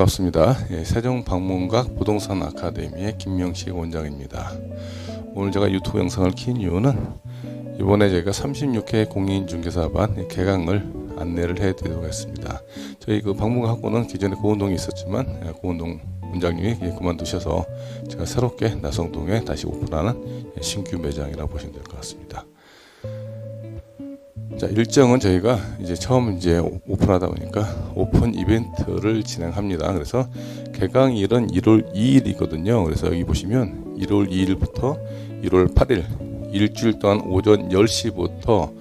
반갑습니다. 예, 세종박문각 부동산 아카데미의 김명식 원장입니다. 오늘 제가 유튜브 영상을 킨 이유는 이번에 제가 36회 공인중개사반 개강을 안내를 해드리도록 했습니다. 저희 그 학고는 기존에 고운동에 있었지만 예, 고운동 원장님이 예, 그만두셔서 제가 새롭게 나성동에 다시 오픈하는 예, 신규 매장이라 고 보시면 될 것 같습니다. 자 일정은 저희가 이제 처음 이제 오- 오픈하다 보니까 오픈 이벤트를 진행합니다. 그래서 개강일은 1월 2일이거든요. 그래서 여기 보시면 1월 2일부터 1월 8일 일주일 동안 오전 10시부터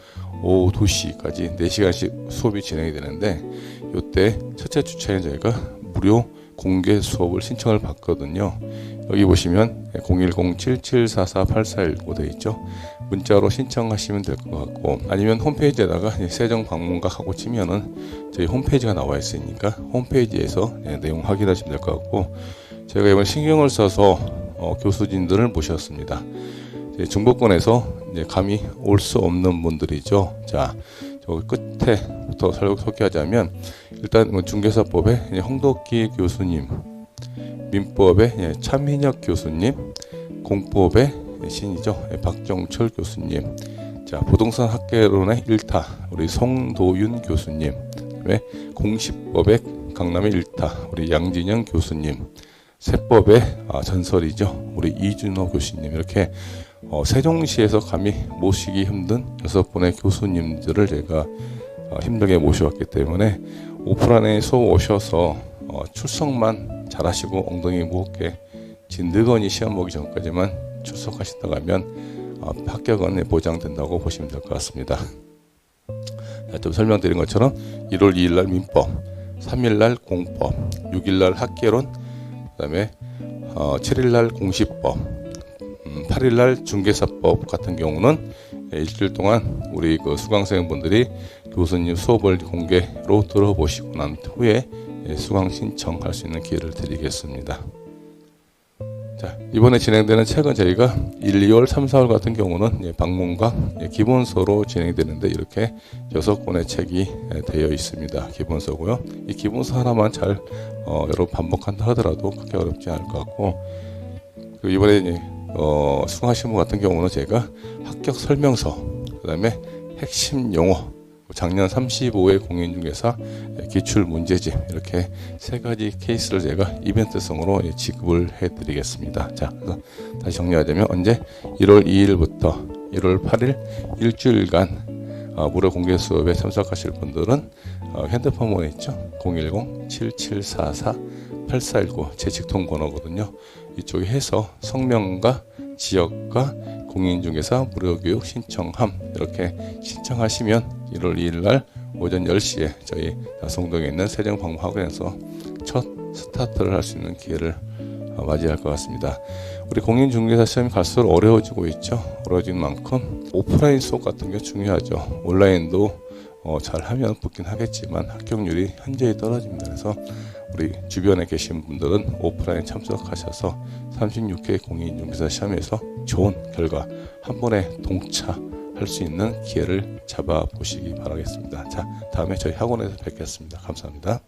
오후 2시까지 4시간씩 수업이 진행이 되는데 이때 첫째 주차에 저희가 무료 공개 수업을 신청을 받거든요. 여기 보시면 010-7744-8419 되어 있죠. 문자로 신청하시면 될 것 같고 아니면 홈페이지에다가 세정 방문각 하고 치면은 저희 홈페이지가 나와 있으니까 홈페이지에서 네, 내용 확인하시면 될 것 같고 제가 이번 신경을 써서 어, 교수진들을 모셨습니다. 중부권에서 감히 올 수 없는 분들이죠. 자, 저 끝에부터 설- 소개하자면 일단 뭐 중개사법의 홍덕기 교수님, 민법의 예, 참민혁 교수님, 공법의 신이죠. 예, 박정철 교수님, 자 부동산 학개론의 일타 우리 송도윤 교수님, 그다음에 공시법의 강남의 일타 우리 양진영 교수님, 세법의 아, 전설이죠. 우리 이준호 교수님. 이렇게 어, 세종시에서 감히 모시기 힘든 여섯 분의 교수님들을 제가 어, 힘들게 모셔왔기 때문에 오프라인에 오셔서 어, 출석만 잘하시고 엉덩이 무겁게 진드거니 시험 보기 전까지만 출석하시다 가면 어, 합격은 보장된다고 보시면 될 것 같습니다. 자, 좀 설명드린 것처럼 1월 2일 날 민법, 3일 날 공법, 6일 날 학개론, 그다음에 어, 7일 날 공시법, 음, 8일 날 중개사법 같은 경우는 예, 일주일 동안 우리 그 수강생분들이 교수님 수업을 공개로 들어보시고 난 후에 예, 수강 신청할 수 있는 기회를 드리겠습니다. 자, 이번에 진행되는 책은 저희가 1, 2월, 3, 4월 같은 경우는 예, 방문각 예, 기본서로 진행되는데 이렇게 여섯 권의 책이 예, 되어 있습니다. 기본서고요. 이 기본서 하나만 잘 어, 여러 번 반복한다 하더라도 크게 어렵지 않을 것 같고 이번에 어, 수강하신 분 같은 경우는 제가 합격 설명서, 그 다음에 핵심 용어, 작년 35회 공인중개사 기출 문제집 이렇게 세 가지 케이스를 제가 이벤트성으로 예, 지급을 해드리겠습니다. 자, 그래서 다시 정리하자면 언제 1월 2일부터 1월 8일 일주일간 어, 무료 공개 수업에 참석하실 분들은 어, 핸드폰 번호 있죠? 010-7744-8419제 직통 번호거든요. 이쪽에 해서 성명과 지역과 공인중개사 무료교육 신청함 이렇게 신청하시면 1월 2일 날 오전 10시에 저희 나성동에 있는 세정방문학원에서 첫 스타트를 할 수 있는 기회를 어, 맞이할 것 같습니다. 우리 공인중개사 시험이 갈수록 어려워지고 있죠. 어려워지는 만큼 오프라인 수업 같은 게 중요하죠. 온라인도 어, 잘하면 붙긴 하겠지만 합격률이 현저히 떨어집니다. 그래서 우리 주변에 계신 분들은 오프라인 참석하셔서 36회 공인중개사 시험에서 좋은 결과 한 번에 동차할 수 있는 기회를 잡아 보시기 바라겠습니다. 자, 다음에 저희 학원에서 뵙겠습니다. 감사합니다.